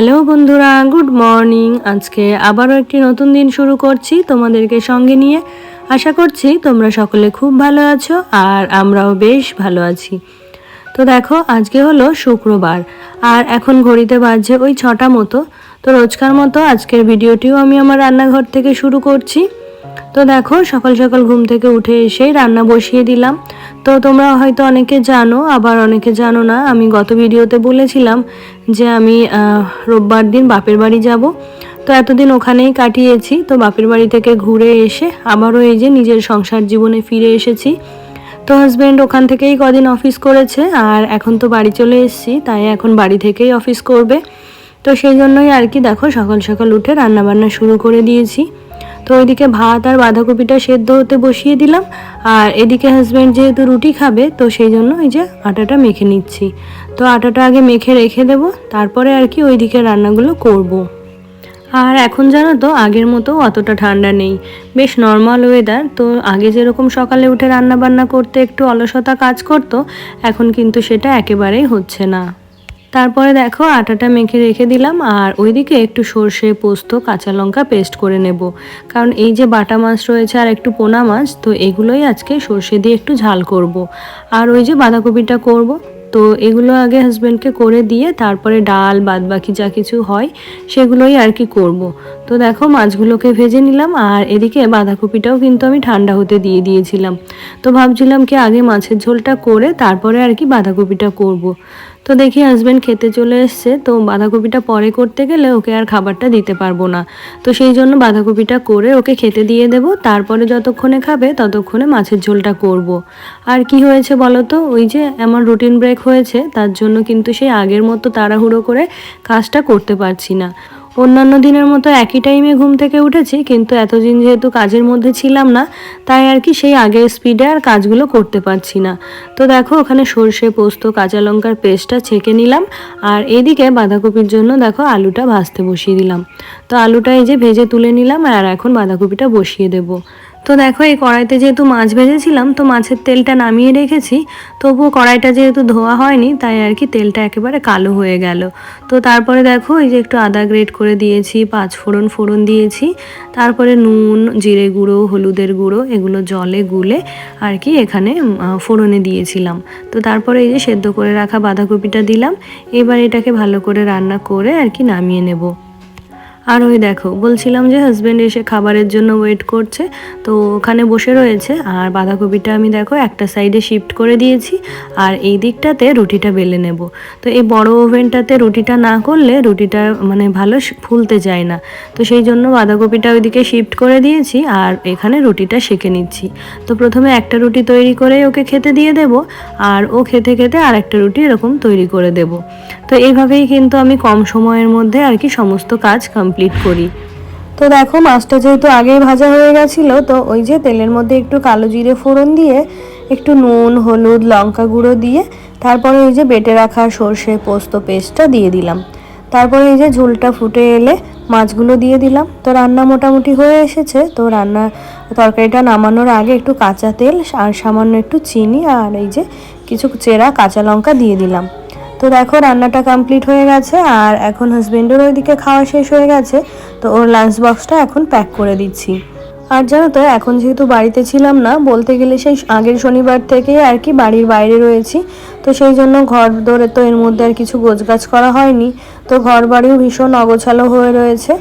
Hello বন্ধুরা, good morning. আজকে আবারও একটি নতুন দিন শুরু করছি তোমাদেরকে সঙ্গে নিয়ে। আশা করছি তোমরা সকলে খুব ভালো আছো আর আমরাও বেশ ভালো আছি। তো দেখো, আজকে হলো শুক্রবার আর এখন ঘড়িতে বাজছে ওই ছটা মতো। তো রোজকার মতো আজকের ভিডিওটিও আমি আমার রান্নাঘর থেকে শুরু করছি। তো দেখো, সকাল সকাল ঘুম থেকে উঠে এসেই রান্না বসিয়ে দিলাম। তো তোমরা হয়তো অনেকে জানো, আবার অনেকে জানো না, আমি গত ভিডিওতে বলেছিলাম যে আমি রোববার দিন বাপের বাড়ি যাব। তো এতদিন ওখানেই কাটিয়েছি, তো বাপের বাড়ি থেকে ঘুরে এসে আবারও এই যে নিজের সংসার জীবনে ফিরে এসেছি। তো হাজব্যান্ড ওখান থেকেই কদিন অফিস করেছে, আর এখন তো বাড়ি চলে এসেছি, তাই এখন বাড়ি থেকেই অফিস করবে। তো সেই জন্যই আর কি দেখো, সকাল সকাল উঠে রান্নাবান্না শুরু করে দিয়েছি। তো ওইদিকে ভাত আর বাঁধাকপিটা সেদ্ধ হতে বসিয়ে দিলাম। আর এদিকে হাজব্যান্ড যেহেতু রুটি খাবে, তো সেই জন্য এই যে আটাটা মেখে নিচ্ছি। তো আটাটা আগে মেখে রেখে দেব, তারপরে আর কি ওইদিকে রান্নাগুলো করব। আর এখন জানো তো, আগের মতো অতটা ঠান্ডা নেই। বেশ নর্মাল ওয়েদার তো আগে যেরকম সকালে উঠে রান্না বান্না করতে একটু অলসতা কাজ করতো, এখন কিন্তু সেটা একেবারেই হচ্ছে না। তারপরে দেখো আটাটা মেখে রেখে দিলাম, আর ওইদিকে একটু সর্ষে, পোস্ত, কাঁচা লঙ্কা পেস্ট করে নেব কারণ এই যে বাটা মাছ রয়েছে আর একটু পোনা মাছ, তো এগুলোই আজকে সর্ষে দিয়ে একটু ঝাল করব। আর ওই যে বাঁধাকপিটা করব, তো এগুলো আগে হাজব্যান্ডকে করে দিয়ে তারপরে ডাল বাদ বাকি যা কিছু হয়, সেগুলোই আর কি করব। তো দেখো মাছগুলোকে ভেজে নিলাম, আর এদিকে বাঁধাকপিটাও কিন্তু আমি ঠান্ডা হতে দিয়ে দিয়েছিলাম তো ভাবছিলাম কি আগে মাছের ঝোলটা করে তারপরে আর কি বাঁধাকপিটা করব। তো দেখি হাজব্যান্ড খেতে চলে এসছে, তো বাঁধাকপিটা পরে করতে গেলে ওকে আর খাবারটা দিতে পারব না। তো সেই জন্য বাঁধাকপিটা করে ওকে খেতে দিয়ে দেব, তারপরে যতক্ষণে খাবে ততক্ষণে মাছের ঝোলটা করব। আর কি হয়েছে বলো তো? ওই যে আমার রুটিন ব্রেক হয়েছে, তার জন্য কিন্তু সেই আগের মতো তাড়াহুড়ো করে কাজটা করতে পারছি না। অন্যান্য দিনের মতো একই টাইমে ঘুম থেকে উঠেছি, কিন্তু এতদিন যেহেতু কাজের মধ্যে ছিলাম না, তাই আর কি সেই আগের স্পিডে আর কাজগুলো করতে পারছি না। তো দেখো, ওখানে সর্ষে, পোস্ত, কাঁচা লঙ্কার পেস্টটা ছেঁকে নিলাম, আর এদিকে বাঁধাকপির জন্য দেখো আলুটা ভাজতে বসিয়ে দিলাম। তো আলুটা এই যে ভেজে তুলে নিলাম, আর এখন বাঁধাকপিটা বসিয়ে দেবো। তো দেখো, এই কড়াইতে যেহেতু মাছ ভেজেছিলাম, তো মাছের তেলটা নামিয়ে রেখেছি। তবুও কড়াইটা যেহেতু ধোয়া হয়নি, তাই আর কি তেলটা একেবারে কালো হয়ে গেল। তো তারপরে দেখো, এই যে একটু আদা গ্রেট করে দিয়েছি, পাঁচ ফোড়ন ফোড়ন দিয়েছি। তারপরে নুন, জিরে গুঁড়ো, হলুদের গুঁড়ো, এগুলো জলে গুলে আর কি এখানে ফোড়নে দিয়েছিলাম। তো তারপরে এই যে সেদ্ধ করে রাখা বাঁধাকপিটা দিলাম। এবার এটাকে ভালো করে রান্না করে আর কি নামিয়ে নেব। আর ওই দেখো, বলছিলাম যে হাজব্যান্ড এসে খাবারের জন্য ওয়েট করছে, তো ওখানে বসে রয়েছে। আর বাঁধাকপিটা আমি দেখো একটা সাইডে শিফট করে দিয়েছি, আর এই দিকটাতে রুটিটা বেলে নেব। তো এই বড় ওভেনটাতে রুটিটা না করলে রুটিটা মানে ভালো ফুলতে যায় না। তো সেই জন্য বাঁধাকপিটা ওইদিকে শিফট করে দিয়েছি, আর এখানে রুটিটা সেঁকে নিচ্ছি। তো প্রথমে একটা রুটি তৈরি করে ওকে খেতে দিয়ে দেব, আর ও খেতে খেতে আর একটা রুটি এরকম তৈরি করে দেব। তো এইভাবেই কিন্তু আমি কম সময়ের মধ্যে আর কি সমস্ত কাজ কমপ্লিট করি। তো দেখো, মাছটা যেহেতু আগেই ভাজা হয়ে গেছিল, তো ওই যে তেলের মধ্যে একটু কালো জিরে ফোড়ন দিয়ে, একটু নুন, হলুদ, লঙ্কা গুঁড়ো দিয়ে, তারপরে ওই যে বেটে রাখা সর্ষে পোস্ত পেস্টটা দিয়ে দিলাম। তারপরে এই যে ঝোলটা ফুটে এলে মাছগুলো দিয়ে দিলাম। তো রান্না মোটামুটি হয়ে এসেছে, তো রান্না তরকারিটা নামানোর আগে একটু কাঁচা তেল আর সামান্য একটু চিনি আর এই যে কিছু চেরা কাঁচা লঙ্কা দিয়ে দিলাম। তো দেখো, রান্নাটা কমপ্লিট হয়ে গেছে আর এখন হাজব্যান্ডের ওইদিকে খাওয়া শেষ হয়ে গেছে, তো ওর লাঞ্চ বক্সটা এখন প্যাক করে দিচ্ছি। আর জানো তো, এখন যেহেতু বাড়িতে ছিলাম না, বলতে গেলে সেই আগের শনিবার থেকে আর কি বাড়ির বাইরে রয়েছি, তো সেই জন্য ঘর দৌড়ে তো এর মধ্যে আর কিছু গোছগাছ করা হয়নি তো ঘর বাড়িও ভীষণ অগোছালো হয়ে রয়েছে।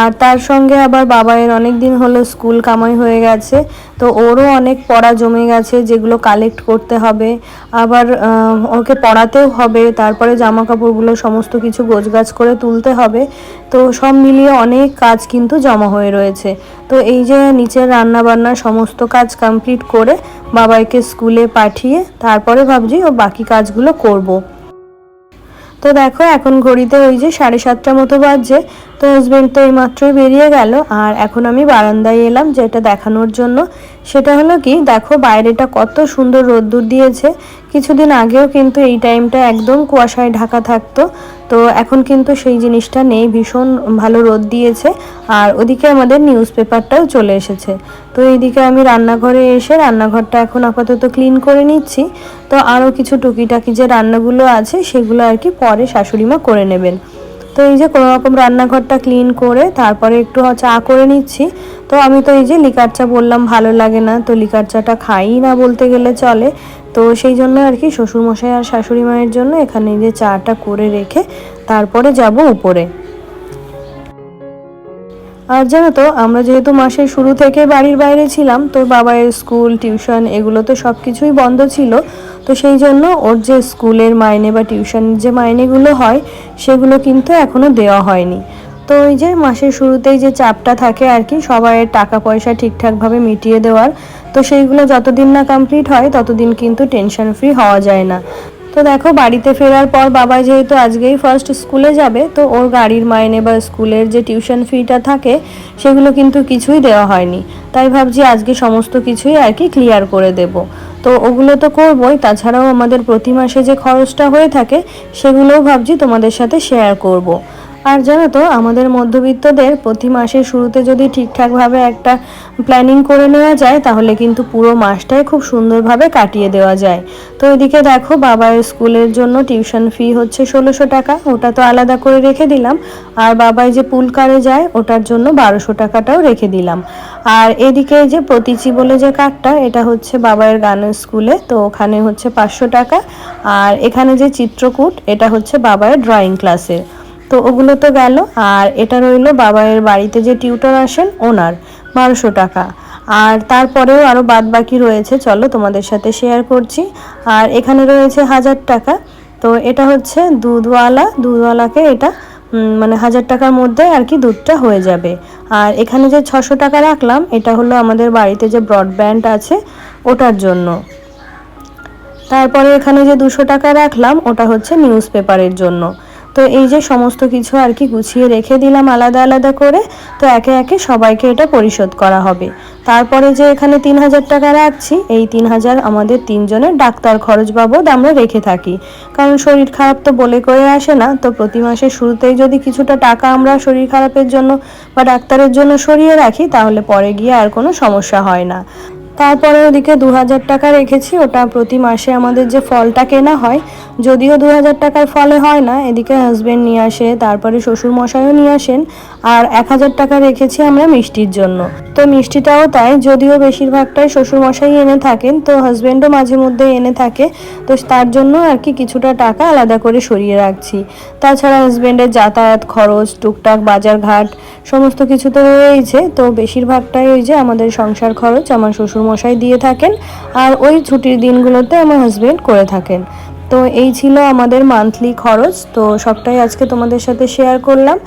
আর তার সঙ্গে আবার বাবায়ের অনেক দিন হলো স্কুল কামাই হয়ে গেছে। তো ওরও অনেক পড়া জমে গেছে যেগুলো কালেক্ট করতে হবে। আবার ওকে পড়াতেও হবে, তারপরে জামা কাপড়গুলো সমস্ত কিছু গোছগাছ করে তুলতে হবে। তো সব মিলিয়ে অনেক কাজ কিন্তু জমা হয়ে রয়েছে। তো এই যে নিচের রান্না বান্না সমস্ত কাজ কমপ্লিট করে বাবাইকে স্কুলে পাঠিয়ে তারপরে ভাবছি ও বাকি কাজগুলো করব। তো দেখো, এখন ঘড়িতে ওই যে সাড়ে সাতটা মতো বাজছে। তো হাজব্যান্ড তো এই মাত্রই বেরিয়ে গেল। আর এখন আমি বারান্দায় এলাম যেটা দেখানোর জন্য। সেটা হলো কি, দেখো বাইরেটা কত সুন্দর রোদ্দুর দিয়েছে। কিছুদিন আগেও কিন্তু এই টাইমটা একদম কুয়াশায় ঢাকা থাকতো। তো এখন কিন্তু সেই জিনিসটা নেই, ভীষণ ভালো রোদ দিয়েছে আর ওদিকে আমাদের নিউজ পেপারটাও চলে এসেছে। তো এইদিকে আমি রান্নাঘরে এসে রান্নাঘরটা এখন আপাতত ক্লিন করে নিচ্ছি। তো আরও কিছু টুকিটাকি যে রান্নাগুলো আছে সেগুলো আর কি পরে শাশুড়িমা করে নেবেন। তো এই যে কোনো রকম রান্নাঘরটা ক্লিন করে তারপরে একটু চা করে নিচ্ছি। তো আমি তো এই যে লিকার চা বললাম, ভালো লাগে না। তো লিকার চাটা খাই না বলতে গেলে চলে। তো সেই জন্য আর কি শ্বশুরমশাই আর শাশুড়ি মায়ের জন্য এখানে যে চাটা করে রেখে তারপরে যাব উপরে। আর জানো তো, আমরা যেহেতু মাসের শুরু থেকে বাড়ির বাইরে ছিলাম, তো বাবার স্কুল, টিউশন এগুলো তো সব কিছুই বন্ধ ছিল। তো সেই জন্য ওর যে স্কুলের মাইনে বা টিউশনের যে মাইনেগুলো হয়, সেগুলো কিন্তু এখনও দেওয়া হয়নি। তো ওই যে মাসের শুরুতেই যে চাপটা থাকে আর কি, সবাই টাকা পয়সা ঠিকঠাকভাবে মিটিয়ে দেওয়ার, তো সেইগুলো যতদিন না কমপ্লিট হয়, ততদিন কিন্তু টেনশন ফ্রি হওয়া যায় না। তো দেখো, বাড়িতে ফেরার পর বাবা যেহেতু আজকেই ফার্স্ট স্কুলে যাবে, তো ওর গাড়ির মাইনে বা স্কুলের যে টিউশন ফিটা থাকে, সেগুলো কিন্তু কিছুই দেওয়া হয়নি। তাই ভাবছি আজকে সমস্ত কিছুই আর কি ক্লিয়ার করে দেব। তো ওগুলো তো করবই, তাছাড়াও আমাদের প্রতি মাসে যে খরচটা হয়ে থাকে, সেগুলোও ভাবছি তোমাদের সাথে শেয়ার করব। আর জানো তো, আমাদের মধ্যবিত্তদের প্রতি মাসের শুরুতে যদি ঠিকঠাকভাবে একটা প্ল্যানিং করে নেওয়া যায়, তাহলে কিন্তু পুরো মাসটাই খুব সুন্দরভাবে কাটিয়ে দেওয়া যায়। তো এদিকে দেখো, বাবার স্কুলের জন্য টিউশন ফি হচ্ছে ষোলোশো টাকা, ওটা তো আলাদা করে রেখে দিলাম। আর বাবাই যে পুল কারে যায়, ওটার জন্য বারোশো টাকাটাও রেখে দিলাম। আর এদিকে যে প্রতিচি বলে যে কার্ডটা এটা হচ্ছে বাবার গানের স্কুলে, তো ওখানে হচ্ছে পাঁচশো টাকা। আর এখানে যে চিত্রকূট, এটা হচ্ছে বাবার ড্রয়িং ক্লাসের তো ওগুলো তো গেল। আর এটা রইল বাবার বাড়িতে যে টিউটর আসেন, ওনার বারোশো টাকা। আর তারপরেও আরও বাদ বাকি রয়েছে, চলো তোমাদের সাথে শেয়ার করছি। আর এখানে রয়েছে হাজার টাকা। তো এটা হচ্ছে দুধওয়ালা, দুধওয়ালাকে এটা মানে হাজার টাকার মধ্যে আর কি দুধটা হয়ে যাবে। আর এখানে যে ছশো টাকা রাখলাম, এটা হলো আমাদের বাড়িতে যে ব্রডব্যান্ড আছে, ওটার জন্য। তারপরে এখানে যে দুশো টাকা রাখলাম, ওটা হচ্ছে নিউজ পেপারের জন্য। তো এই যে সমস্ত কিছু আর কি গুছিয়ে রেখে দিলাম আলাদা আলাদা করে, তো একে একে সবাইকে এটা পরিশোধ করা হবে। তারপরে যে এখানে তিন হাজার টাকা রাখছি, এই তিন হাজার আমাদের তিনজনের ডাক্তার খরচ বাবদ আমরা রেখে থাকি। কারণ শরীর খারাপ তো বলে করে আসে না, তো প্রতি মাসের শুরুতেই যদি কিছুটা টাকা আমরা শরীর খারাপের জন্য বা ডাক্তারের জন্য সরিয়ে রাখি, তাহলে পরে গিয়ে আর কোনো সমস্যা হয় না। তারপরে ওদিকে দু হাজার টাকা রেখেছি, ওটা প্রতি মাসে আমাদের যে ফলটা কেনা হয় যদিও দু হাজার টাকার ফলে হয় না, এদিকে হাজব্যান্ড নিয়ে আসে, তারপরে শ্বশুর মশাইও নিয়ে আসেন, আর এক হাজার টাকা রেখেছি আমরা মিষ্টির জন্য। তো মিষ্টিটাও তাই, যদিও বেশিরভাগটাই শ্বশুর মশাই এনে থাকেন, তো হাজব্যান্ডও মাঝে মধ্যে এনে থাকে, তো তার জন্য আর কি কিছুটা টাকা আলাদা করে সরিয়ে রাখছি। তাছাড়া হাজব্যান্ডের যাতায়াত খরচ, টুকটাক বাজার ঘাট সমস্ত কিছু তো রয়েছে তো বেশিরভাগটাই ওই যে আমাদের সংসার খরচ আমার শ্বশুরমশাই দিয়ে থাকেন, আর ওই ছুটির দিনগুলোতে আমার হাজব্যান্ড করে থাকেন। তো এই ছিল আমাদের মান্থলি খরচ, তো সবটাই আজকে তোমাদের সাথে শেয়ার করলাম।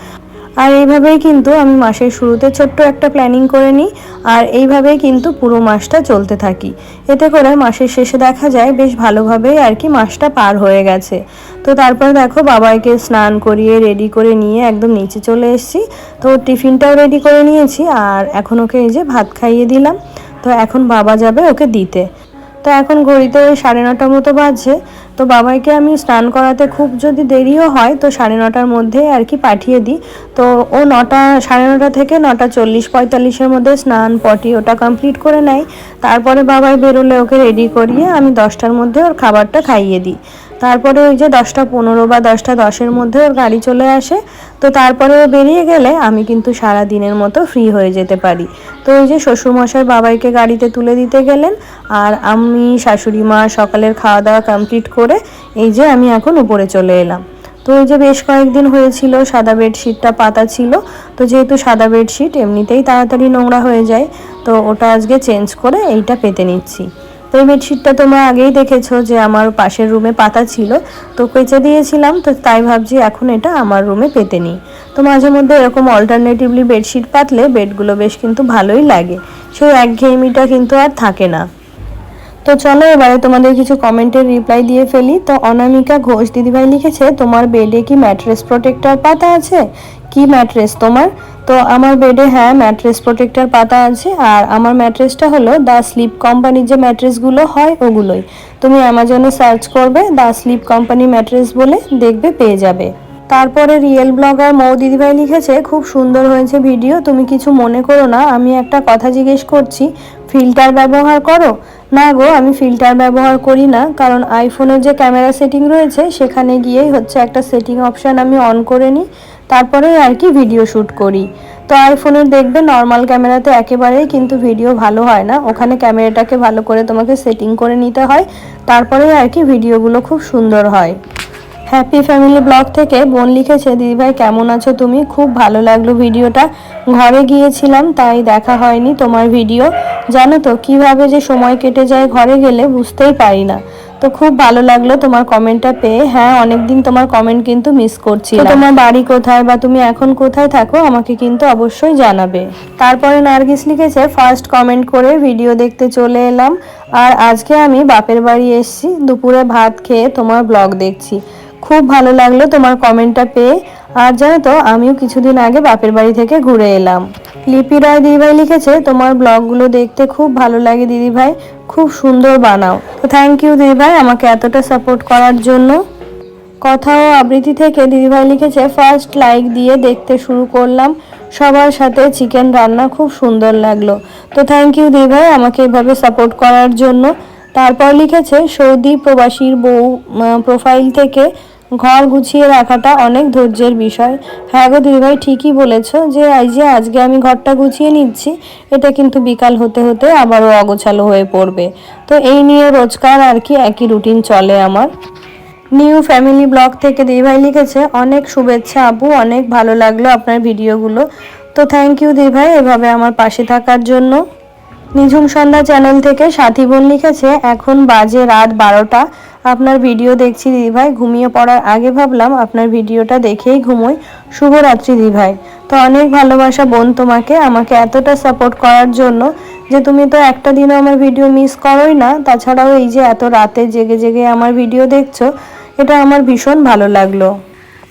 আর এইভাবেই কিন্তু আমি মাসের শুরুতে ছোট্ট একটা প্ল্যানিং করে নিই, আর এইভাবেই কিন্তু পুরো মাসটা চলতে থাকি। এতে করে মাসের শেষে দেখা যায় বেশ ভালোভাবেই আর কি মাসটা পার হয়ে গেছে। তো তারপরে দেখো বাবাইকে স্নান করিয়ে রেডি করে নিয়ে একদম নিচে চলে এসেছি। তো টিফিনটাও রেডি করে নিয়েছি, আর এখন ওকে এই যে ভাত খাইয়ে দিলাম। তো এখন বাবা যাবে ওকে দিতে। তো এখন ঘড়িতে সাড়ে নটার মতো বাজছে। তো বাবাইকে আমি স্নান করাতে খুব যদি দেরিও হয়, তো সাড়ে নটার মধ্যে আর কি পাঠিয়ে দিই। তো ও নটা, সাড়ে নটা থেকে নটা চল্লিশ, পঁয়তাল্লিশের মধ্যে স্নান পটি ওটা কমপ্লিট করে নেয়। তারপরে বাবাই বেরোলে ওকে রেডি করিয়ে আমি দশটার মধ্যে ওর খাবারটা খাইয়ে দিই। তারপরে ওই যে দশটা পনেরো বা দশটা দশের মধ্যে ওর গাড়ি চলে আসে, তো তারপরে ও বেরিয়ে গেলে আমি কিন্তু সারা দিনের মতো ফ্রি হয়ে যেতে পারি। তো ওই যে শ্বশুরমশাই বাবাইকে গাড়িতে তুলে দিতে গেলেন, আর আমি, শাশুড়ি মা সকালের খাওয়া দাওয়া কমপ্লিট করে এই যে আমি এখন উপরে চলে এলাম। তো ওই যে বেশ কয়েকদিন হয়েছিল, সাদা বেডশিটটা পাতা ছিল, তো যেহেতু সাদা বেডশিট এমনিতেই তাড়াতাড়ি নোংরা হয়ে যায়, তো ওটা আজকে চেঞ্জ করে এইটা পেতে নিচ্ছি। এই বেডশিটটা তোমরা আগেই দেখেছ যে আমার পাশের রুমে পাতা ছিল, তো কেচে দিয়েছিলাম, তো তাই ভাবছি এখন এটা আমার রুমে পেতে নিই। তো মাঝে মধ্যে এরকম অল্টারনেটিভলি বেডশিট পাতলে বেডগুলো বেশ কিন্তু ভালোই লাগে। সেই একঘেয়েমিটা কিন্তু আর থাকে না। তো চলো এবারে তোমাদের কিছু কমেন্টের রিপ্লাই দিয়ে ফেলি। তো অনামিকা ঘোষ, দিদিভাই লিখেছে, তোমার বেডে কি ম্যাট্রেস প্রোটেক্টর পাতা আছে? কি ম্যাট্রেস তোমার? তো আমার বেডে হ্যাঁ ম্যাট্রেস প্রোটেক্টর পাতা আছে, আর আমার ম্যাট্রেসটা হলো দ্য স্লিপ কোম্পানির যে ম্যাট্রেসগুলো হয় ওগুলোই। তুমি অ্যামাজনে সার্চ করবে দ্য স্লিপ কোম্পানি ম্যাট্রেস বলে, দেখবে পেয়ে যাবে। তারপরে রিয়েল ব্লগার মৌ দিদিভাই লিখেছে, খুব সুন্দর হয়েছে ভিডিও তুমি কিছু মনে করো না, আমি একটা কথা জিজ্ঞেস করছি ফিল্টার ব্যবহার করো? না গো, আমি ফিল্টার ব্যবহার করি না, কারণ আইফোনের যে ক্যামেরা সেটিং রয়েছে, সেখানে গিয়েই হচ্ছে একটা সেটিং অপশান আমি অন করে নিই। তারপরে আর কি ভিডিও শ্যুট করি। তো আইফোনের দেখবে নর্মাল ক্যামেরাতে একেবারেই কিন্তু ভিডিও ভালো হয় না। ওখানে ক্যামেরাটাকে ভালো করে তোমাকে সেটিং করে নিতে হয়। তারপরে আর কি ভিডিওগুলো খুব সুন্দর হয়। হ্যাপি ফ্যামিলি ব্লগ থেকে বোন লিখেছে দিদিভাই কেমন আছো তুমি? খুব ভালো লাগল ভিডিওটা ঘরে গিয়েছিলাম, তাই দেখা হয়নি তোমার ভিডিও জানো তো, কীভাবে যে সময় কেটে যায় ঘরে গেলে বুঝতেই পারি না। তো খুব ভালো লাগল তোমার কমেন্টটা পেয়ে। হ্যাঁ অনেকদিন তোমার কমেন্ট কিন্তু মিস করছি তোমার বাড়ি কোথায় বা তুমি এখন কোথায় থাকো আমাকে কিন্তু অবশ্যই জানাবে। তারপরে নার্গিস লিখেছে ফার্স্ট কমেন্ট করে ভিডিও দেখতে চলে এলাম। আর আজকে আমি বাপের বাড়ি এসেছি। দুপুরে ভাত খেয়ে তোমার ব্লগ দেখছি। খুব ভালো লাগল তোমার কমেন্টটা পেয়ে। আর জানো তো, আমিও কিছুদিন আগে বাপের বাড়ি থেকে ঘুরে এলাম। লিপি রায় দিদিভাই লিখেছে, তোমার ব্লগগুলো দেখতে খুব ভালো লাগে দিদিভাই, খুব সুন্দর বানাও। তো থ্যাংক ইউ দিদিভাই আমাকে এতটা সাপোর্ট করার জন্য। কথা ও আবৃত্তি থেকে দিদিভাই লিখেছে ফার্স্ট লাইক দিয়ে দেখতে শুরু করলাম। সবার সাথে চিকেন রান্না খুব সুন্দর লাগল। তো থ্যাংক ইউ দিদিভাই আমাকে এভাবে সাপোর্ট করার জন্য। তারপর লিখেছে, সৌদি প্রবাসীর বউ প্রোফাইল থেকে ঘর গুছিয়ে রাখাটা অনেক ধৈর্যের বিষয়। হ্যাঁ গো দিদিভাই, ঠিকই বলেছ যে, এই যে আজকে আমি ঘরটা গুছিয়ে নিচ্ছি, এটা কিন্তু বিকাল হতে হতে আবারও অগোছালো হয়ে পড়বে। তো এই নিয়ে রোজকার আর কি একই রুটিন চলে আমার। নিউ ফ্যামিলি ব্লগ থেকে দিদিভাই লিখেছে, অনেক শুভেচ্ছা আপু, অনেক ভালো লাগল আপনার ভিডিওগুলো। তো থ্যাংক ইউ দিদিভাই, এভাবে আমার পাশে থাকার জন্য। নিঝুম সন্ধ্যা চ্যানেল থেকে সাথী বোন লিখেছে, এখন বাজে রাত বারোটা আপনার ভিডিও দেখছি দিদিভাই, ঘুমিয়ে পড়ার আগে ভাবলাম আপনার ভিডিওটা দেখেই ঘুমোই। শুভরাত্রি দিদিভাই। তো অনেক ভালোবাসা বোন তোমাকে, আমাকে এতটা সাপোর্ট করার জন্য যে তুমি তো একটা দিনও আমার ভিডিও মিস করোই না। তাছাড়াও এই যে এত রাতে জেগে জেগে আমার ভিডিও দেখছ, এটা আমার ভীষণ ভালো লাগল।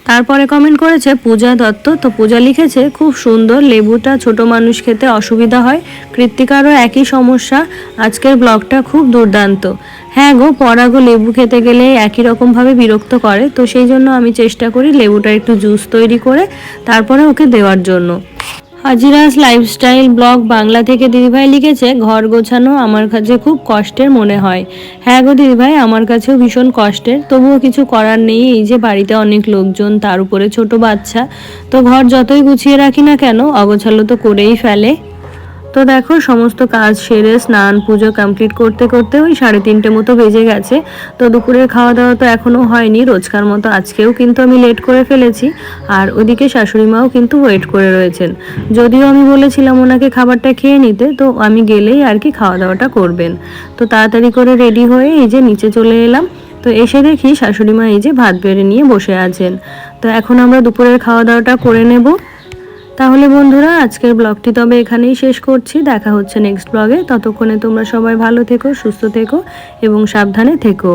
তারপরে কমেন্ট করেছে, পূজা দত্ত। তো পূজা লিখেছে, খুব সুন্দর, লেবুটা ছোট মানুষ খেতে অসুবিধা হয়। কৃত্তিকারও একই সমস্যা। আজকের ব্লগটা খুব দুর্দান্ত। হ্যাঁ গো পরা গো, লেবু খেতে গেলে একই রকমভাবে বিরক্ত করে। তো সেই জন্য আমি চেষ্টা করি লেবুটার একটু জুস তৈরি করে, তারপরে ওকে দেওয়ার জন্য। হাজিরাস লাইফস্টাইল ব্লগ বাংলা থেকে দিদিভাই লিখেছে, ঘর গোছানো আমার কাছে খুব কষ্টের মনে হয়। হ্যাঁ গো দিদিভাই, আমার কাছেও ভীষণ কষ্টের। তবুও কিছু করার নেই, এই যে বাড়িতে অনেক লোকজন, তার উপরে ছোট বাচ্চা। তো ঘর যতই গুছিয়ে রাখি না কেন, অগোছালো তো করেই ফেলে। তো দেখো, সমস্ত কাজ সেরে স্নান, পুজো কমপ্লিট করতে করতে ওই সাড়ে তিনটে মতো বেজে গেছে। তো দুপুরের খাওয়া দাওয়া তো এখনও হয়নি, রোজকার মতো আজকেও কিন্তু আমি লেট করে ফেলেছি। আর ওদিকে শাশুড়ি মাও কিন্তু ওয়েট করে রয়েছেন। যদিও আমি বলেছিলাম ওনাকে খাবারটা খেয়ে নিতে, তো আমি গেলেই আর কি খাওয়া দাওয়াটা করবেন। তো তাড়াতাড়ি করে রেডি হয়ে এই যে নিচে চলে এলাম। তো এসে দেখি শাশুড়ি মা এই যে ভাত বেড়ে নিয়ে বসে আছেন। তো এখন আমরা দুপুরের খাওয়া দাওয়াটা করে নেব। তাহলে বন্ধুরা, আজকের ব্লগটি তবে এখানেই শেষ করছি। দেখা হচ্ছে নেক্সট ব্লগে ততক্ষণে তোমরা সবাই ভালো থেকো, সুস্থ থেকো এবং সাবধানে থেকো।